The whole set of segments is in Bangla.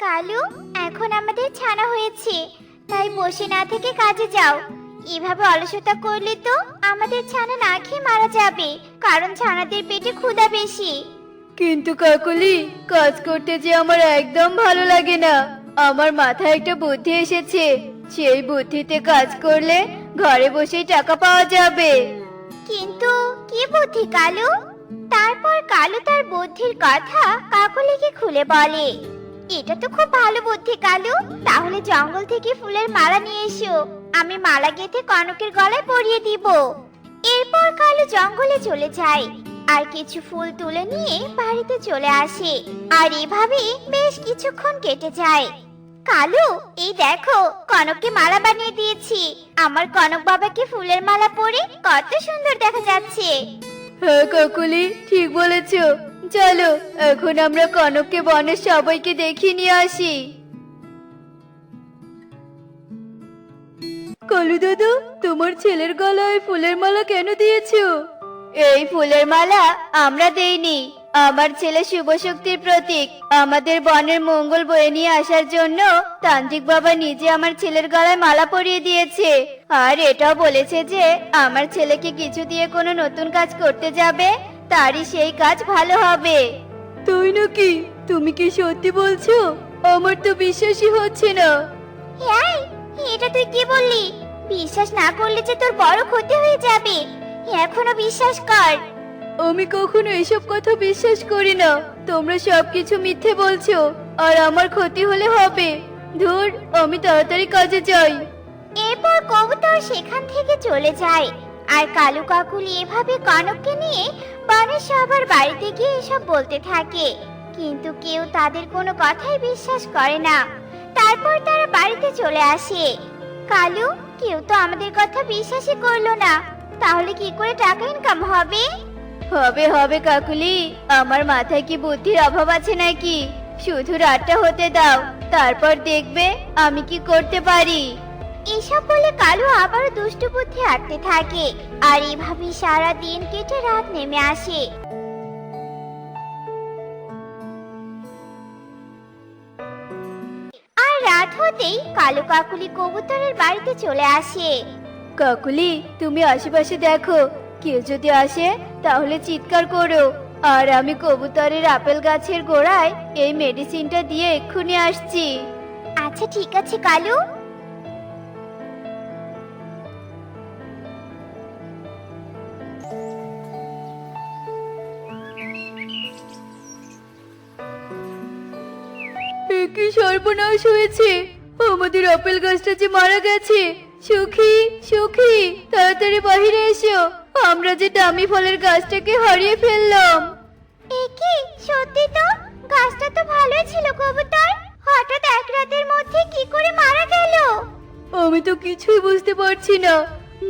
কালু এখন আমাদের ছানা হয়েছে। তাই বসে না থেকে কাজে যাও। এভাবে অলসতা করলে তো আমাদের ছানা না খেয়ে মারা যাবে কারণ ছানাদের পেটে ক্ষুধা বেশি। কিন্তু কাকলি কাজ করতে যে আমার একদম ভালো লাগে না। আমার মাথায় একটা বুদ্ধি এসেছে। সেই বুদ্ধিতে কাজ করলে ঘরে বসেই টাকা পাওয়া যাবে। কিন্তু কি বুদ্ধি কালু? তারপর কালু তার বুদ্ধির কথা কাকলিকে খুলে বলে। এটা তো খুব ভালো বুদ্ধি, কালু। তাহলে জঙ্গল থেকে ফুলের মালা নিয়ে এসো। আমি মালা গেঁথে কনকের গলায় পরিয়ে দিব। এরপর কালু জঙ্গলে চলে যায়। আর কিছু ফুল তুলে নিয়ে বাড়িতে চলে আসে। আর এভাবে বেশ কিছুক্ষণ কেটে যায়। কালু, এই দেখো, কনককে মালা বানিয়ে দিয়েছি। আমার কনক বাবাকে ফুলের মালা পরে কত সুন্দর দেখা যাচ্ছে। হ্যাঁ কাকুলি, ঠিক বলেছ। চলো, এখন আমরা কনককে, বনের সবাইকে দেখিয়ে নিয়ে আসি। কলু দাদু, তোমার ছেলের গলায় ফুলের মালা কেন দিয়েছ? এই ফুলের মালা আমরা দেইনি। আমার ছেলে শুভ শক্তির প্রতীক। আমাদের বনের মঙ্গল বয়ে নিয়ে আসার জন্য তান্ত্রিক বাবা নিজে আমার ছেলের গলায় মালা পরিয়ে দিয়েছে। আর এটাও বলেছে যে, আমার ছেলেকে কিছু দিয়ে কোনো নতুন কাজ করতে যাবে? তারই সেই কাজ ভালো হবে। তাই নাকি? তুমি কি সত্যি বলছো? আমার তো বিশ্বাসই হচ্ছে না। হ্যাঁ এটা তুই কি বললি? বিশ্বাস না করলে যে তোর বড় ক্ষতি হয়ে যাবে। এখনও বিশ্বাস কর। আমি কখনো এসব কথা বিশ্বাস করি না। তোমরা সবকিছু মিথ্যে বলছো আর আমার ক্ষতি হলে হবে। ধুর আমি তাড়াতাড়ি কাজে যাই। এরপর কবুতর সেখান থেকে চলে যায় আর কালু কাকুলি এভাবে কনককে নিয়ে বনের সবার বাড়িতে গিয়ে এসব বলতে থাকে। কিন্তু কেউ তাদের কোনো কথাই বিশ্বাস করে না। তারপর তারা বাড়িতে চলে আসে। কালু, কেউ তো আমাদের কথা বিশ্বাসই করল না। তাহলে কি করে টাকা ইনকাম হবে? হবে হবে কাকুলি। আমার মাথায় কি বুদ্ধির অভাব আছে নাকি? শুধু রাতটা হতে দাও, তারপর দেখবে আমি কি করতে পারি। এসব বলে কালু আবারও দুষ্টু বুদ্ধি আঁটতে থাকে। আর এভাবে সারা দিন কেটে রাত নেমে আসে। আর রাত হতেই কালু কাকুলি কবুতরের বাড়িতে চলে আসে। কাকুলি তুমি আশেপাশে দেখো। কেউ যদি আসে তাহলে চিৎকার করো। আর আমি কবুতরের আপেল গাছের গোড়ায় এই মেডিসিনটা দিয়ে এক্ষুনি আসছি। আচ্ছা ঠিক আছে কালু। কি সর্বনাশ হয়েছে? আমাদের আপেল গাছটা যে মারা গেছে। সুখী সুখী তাড়াতাড়ি বাহিরে এসো। আমরা যে দামি ফলের গাছটাকে হারিয়ে ফেললাম। এ কি? সত্যি তো? গাছটা তো ভালোই ছিল কবুতর হঠাৎ এক রাতের মধ্যে কি করে মারা গেল? আমি তো কিছুই বুঝতে পারছি না।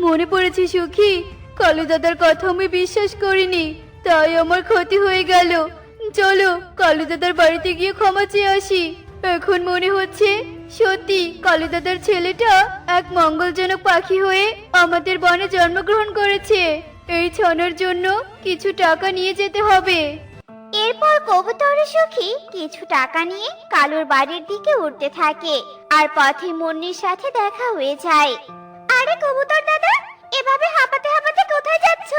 মনে পড়েছে সুখী কালু দাদার কথা আমি বিশ্বাস করিনি তাই আমার ক্ষতি হয়ে গেল। চলো কালু দাদার বাড়িতে গিয়ে ক্ষমা চেয়ে আসি। এখন মনে হচ্ছে, সত্যি কালু দাদার ছেলেটা এক মঙ্গলজনক পাখি হয়ে আমাদের বনে জন্মগ্রহণ করেছে। এই ছনের জন্য কিছু টাকা নিয়ে যেতে হবে। এরপর কবুতরের সখী কিছু টাকা নিয়ে কালুর বাড়ির দিকে উঠতে থাকে আর পথে মুন্নির সাথে দেখা হয়ে যায়। আরে কবুতর দাদা, এভাবে হাঁপাতে হাঁপাতে কোথায় যাচ্ছ?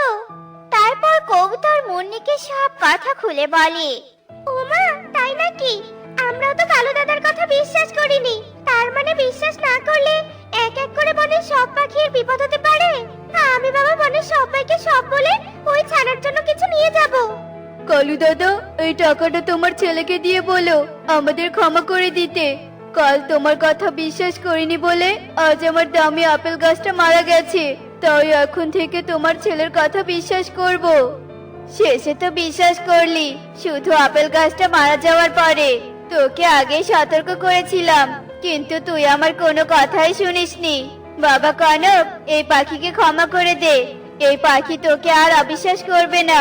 তারপর কবুতর মুন্নিকে সব কথা খুলে বলে ওমা তাই নাকি? আমরাও তো কালু দাদার কথা বিশ্বাস করিনি। তার মানে বিশ্বাস না করলে এক এক করে বনের সব পাখির বিপদ হতে পারে? আমি বাবা বনের সবাইকে সব বলে ওই ছানার জন্য কিছু নিয়ে যাব। কালু দাদা, এই টাকাটা তোমার ছেলেকে দিয়ে বলো, আমাদের ক্ষমা করে দিতে। কাল তোমার কথা বিশ্বাস করিনি বলে আজ আমার দামি আপেল গাছটা মারা গেছে। তাই এখন থেকে তোমার ছেলের কথা বিশ্বাস করব। শেষে তো বিশ্বাস করলি, শুধু আপেল গাছটা মারা যাওয়ার পরে। তোকে আগেই সতর্ক করেছিলাম, কিন্তু তুই আমার কোনো কথাই শুনিসনি। বাবা কনক, এই পাখিকে ক্ষমা করে দে। এই পাখি তোকে আর অবিশ্বাস করবে না।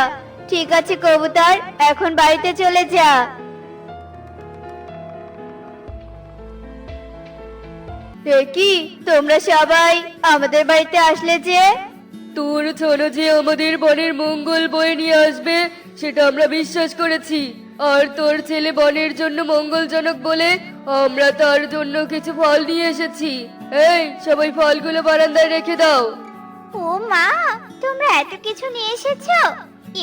ঠিক আছে কবুতর, এখন বাড়িতে চলে যা। কি তোমরা সবাই আমাদের বাড়িতে আসলে যে? তোর ছোট যে আমাদের বনের মঙ্গল বয়ে নিয়ে আসবে সেটা আমরা বিশ্বাস করেছি। আর তোর ছেলে বনের জন্য মঙ্গলজনক বলে আমরা তার জন্য কিছু ফল নিয়ে এসেছি। এই সবাই ফলগুলো বারান্দায় রেখে দাও। ও মা তোমরা এত কিছু নিয়ে এসেছ?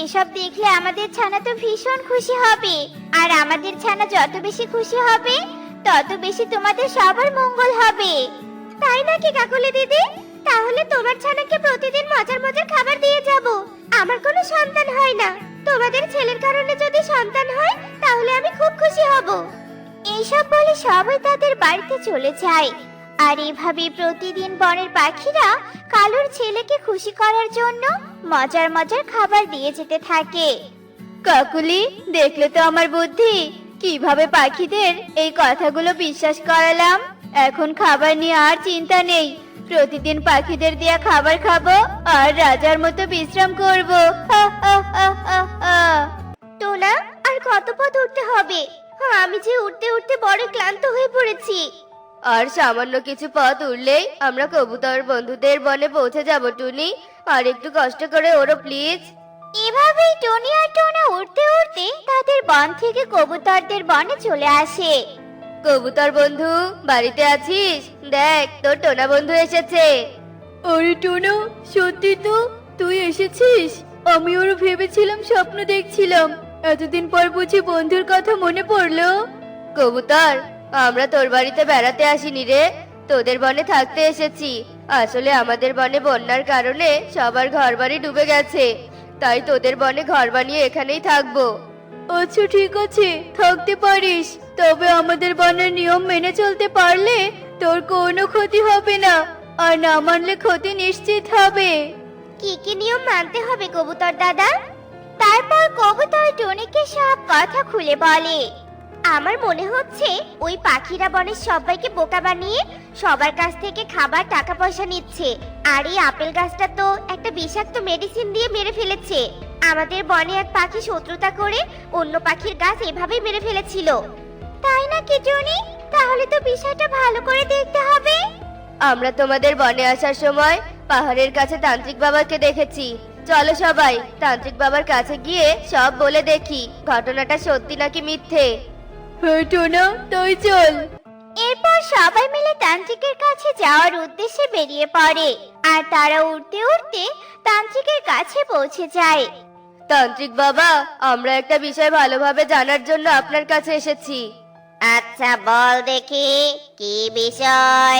এসব দেখলে আমাদের ছানা তো ভীষণ খুশি হবে। আর আমাদের ছানা যত বেশি খুশি হবে তত বেশি তোমাদের সবার মঙ্গল হবে। তাই নাকি কাকুলি দিদি? তাহলে তোমার ছানাকে প্রতিদিন মজার মজার খাবার দিয়ে যাব। আমার কোনো সন্তান হয় না। তোমাদের ছেলের কারণে যদি সন্তান হয়, তাহলে আমি খুব খুশি হব। এইসব বলে সবাই তাদের বাড়িতে চলে যায়। আর এভাবে প্রতিদিন বনের পাখিরা কালুর ছেলেকে খুশি করার জন্য মজার মজার খাবার দিয়ে যেতে থাকে। কাকুলি, দেখলে তো আমার বুদ্ধি। কীভাবে পাখিদের এই কথাগুলো বিশ্বাস করালাম? এখন খাবার নিয়ে আর চিন্তা নেই। প্রতিদিন পাখিদের দেয়া খাবার খাব আর রাজার মতো বিশ্রাম করব। টোনা আর কত পথ উঠতে হবে? আমি যে উঠতে উঠতে বড় ক্লান্ত হয়ে পড়েছি। আর সামান্য কিছু পথ উঠলেই আমরা কবুতর বন্ধুদের বনে পৌঁছে যাব টুনি। আর একটু কষ্ট করে ওরো প্লিজ। এভাবেই টনি আর টোনা উঠতে উঠতে তাদের বন থেকে কবুতরদের বনে চলে আসে। কবুতর বন্ধু বাড়িতে আছিস? দেখ তোর টোনা বন্ধু এসেছে। আরে টোনা সত্যি তো? তুই এসেছিস? আমি ওর ভেবেছিলাম স্বপ্ন দেখছিলাম। এতদিন পর বুঝি বন্ধুর কথা মনে পড়ল। কবুতর আমরা তোর বাড়িতে বেড়াতে আসিনি রে। তোদের বনে থাকতে এসেছি। আসলে আমাদের বনে বন্যার কারণে সবার ঘরবাড়ি ডুবে গেছে। তাই তোদের বনে ঘর বানিয়ে এখানেই থাকব। আচ্ছা ঠিক আছে। থাকতে পারিস। তবে আমাদের বনের নিয়ম মেনে চলতে পারলে তোর কোনো ক্ষতি হবে না আর না মানলে ক্ষতি নিশ্চিত হবে। কি কি নিয়ম মানতে হবে কবুতর দাদা? তারপর কবুতর টনিকে সব কথা খুলে বলে। আমার মনে হচ্ছে ওই পাখিরা বনের সবাইকে বোকা বানিয়ে সবার কাছ থেকে খাবার টাকা পয়সা নিচ্ছে। আর এই আপেল গাছটা তো একটা বিষাক্ত মেডিসিন দিয়ে মেরে ফেলেছে। আমাদের বনে এক পাখি শত্রুতা করে অন্য পাখির গাছ এভাবেই মেরে ফেলেছিল। তাই না কি টনি তাহলে তো বিষয়টা ভালো করে দেখতে হবে। আমরা তোমাদের বনে আসার সময় পাহাড়ের কাছে তান্ত্রিক বাবাকে দেখেছি। চলো সবাই তান্ত্রিক বাবার কাছে গিয়ে সব বলে দেখি ঘটনাটা সত্যি নাকি মিথ্যে। হ্যাঁ টোনা তাই চল। এরপর সবাই মিলে তান্ত্রিকের কাছে যাওয়ার উদ্দেশ্যে বেরিয়ে পড়ে। আর তারা উঠতে উঠতে তান্ত্রিকের কাছে পৌঁছে যায়। তান্ত্রিক বাবা আমরা একটা বিষয় ভালোভাবে জানার জন্য আপনার কাছে এসেছি। আচ্ছা বল দেখি কি বিষয়?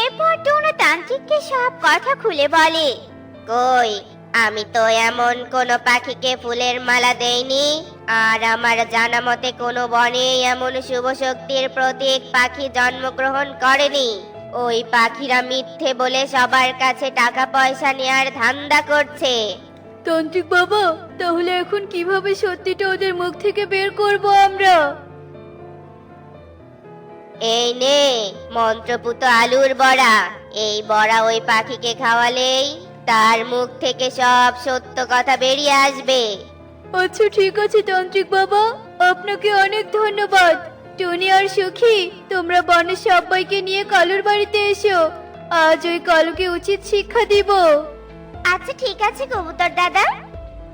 এরপর টুনু তান্ত্রিককে সব কথা খুলে বলে। কই আমি তো এমন কোন পাখিকে ফুলের মালা দেইনি। আর আমার জানা মতে কোনো বনে এমন শুভ শক্তির প্রতীক পাখি জন্মগ্রহণ করেনি। ওই পাখিরা মিথ্যে বলে সবার কাছে টাকা পয়সা নেয়ার ধান্দা করছে। তান্ত্রিক বাবা তাহলে এখন কীভাবে সত্যিটা ওদের মুখ থেকে বের করব আমরা? এই নে মন্ত্রপুত আলুর বড়া। এই বড়া ওই পাখিকে খাওয়ালেই তার মুখ থেকে সব সত্য কথা বেরিয়ে আসবে। আচ্ছা ঠিক আছে তান্ত্রিক বাবা। আপনাকে অনেক ধন্যবাদ। টনি আর সুখী তোমরা বনের সবাইকে নিয়ে কালুর বাড়িতে এসো। আজ ওই কালুকে উচিত শিক্ষা দিব। আচ্ছা ঠিক আছে কবুতর দাদা।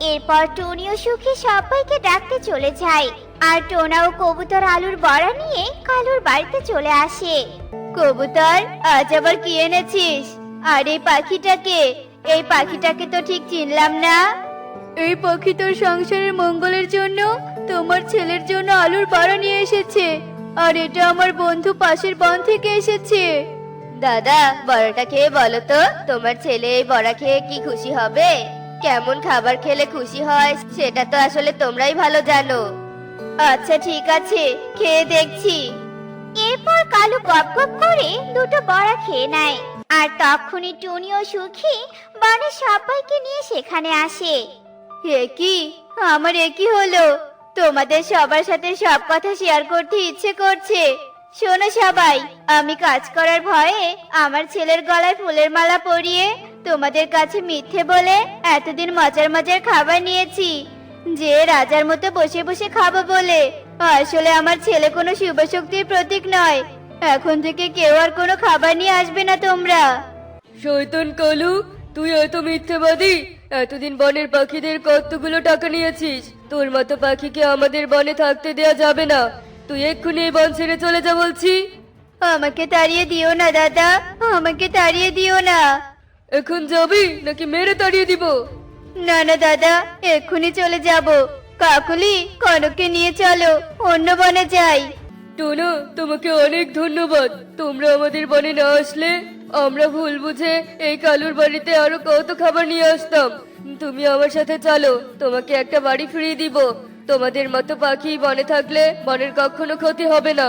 এরপর টনি ও সুখী সবাইকে ডাকতে চলে যায়। আর টোনা ও কবুতর আলুর বড়া নিয়ে কালুর বাড়িতে চলে আসে। কবুতর আজ আবার কি এনেছিস? আর এই পাখিটাকে? এই পাখিটাকে তো ঠিক চিনলাম না। এই পাখি তোর সংসারের মঙ্গলের জন্য, তোমার ছেলের জন্য আলুর বড়া নিয়ে এসেছে, আর এটা আমার বন্ধু পাশের বন থেকে এসেছে। দাদা, বড়াটা খেয়ে বলো তো, তোমার ছেলে এই বড়া খেয়ে কি খুশি হবে? কেমন খাবার খেলে খুশি হয়, সেটা তো আসলে তোমরাই ভালো জানো। আচ্ছা ঠিক আছে, খেয়ে দেখছি। এরপর কালু গপ গপ করে দুটো বড়া খেয়ে নেয়, আর তখনই টুনি ও সুখী বনের সবাইকে নিয়ে সেখানে আসে। এ কি? আমার একই হলো? তোমাদের সবার সাথে সব কথা শেয়ার করতে ইচ্ছে করছে। শোনো সবাই, আমি কাজ করার ভয়ে আমার ছেলের গলায় ফুলের মালা পরিয়ে তোমাদের কাছে মিথ্যে বলে এতদিন মজার মজার খাবার নিয়েছি। যে রাজার মতো বসে বসে খাব বলে, আসলে আমার ছেলে কোনো শুভ শক্তির প্রতীক নয়। এখন থেকে কেউ আর কোনো খাবার নিয়ে আসবে না তোমরা। শৈতন কালু তুই এত মিথ্যেবাদী। এতদিন বনের পাখিদের কতগুলো টাকা নিয়েছিস? তোর মতো পাখিকে আমাদের বনে থাকতে দেয়া যাবে না। তুই এক্ষুনি এই বন ছেড়ে চলে যা বলছি। আমাকে তাড়িয়ে দিও না দাদা। আমাকে তাড়িয়ে দিও না। এখন যাবি নাকি মেরে তাড়িয়ে দিব? না না দাদা এক্ষুনি চলে যাব। কাকুলি কনককে নিয়ে চলো। অন্য বনে যাই। টুনু তোমাকে অনেক ধন্যবাদ। তোমরা আমাদের বনে না আসলে আমরা ভুল বুঝে এই কালুর বাড়িতে আরও কত খাবার নিয়ে আসতাম। তুমি আমার সাথে চলো, তোমাকে একটা বাড়ি ফিরিয়ে দিব। তোমাদের মতো পাখি বনে থাকলে বনের কখনো ক্ষতি হবে না।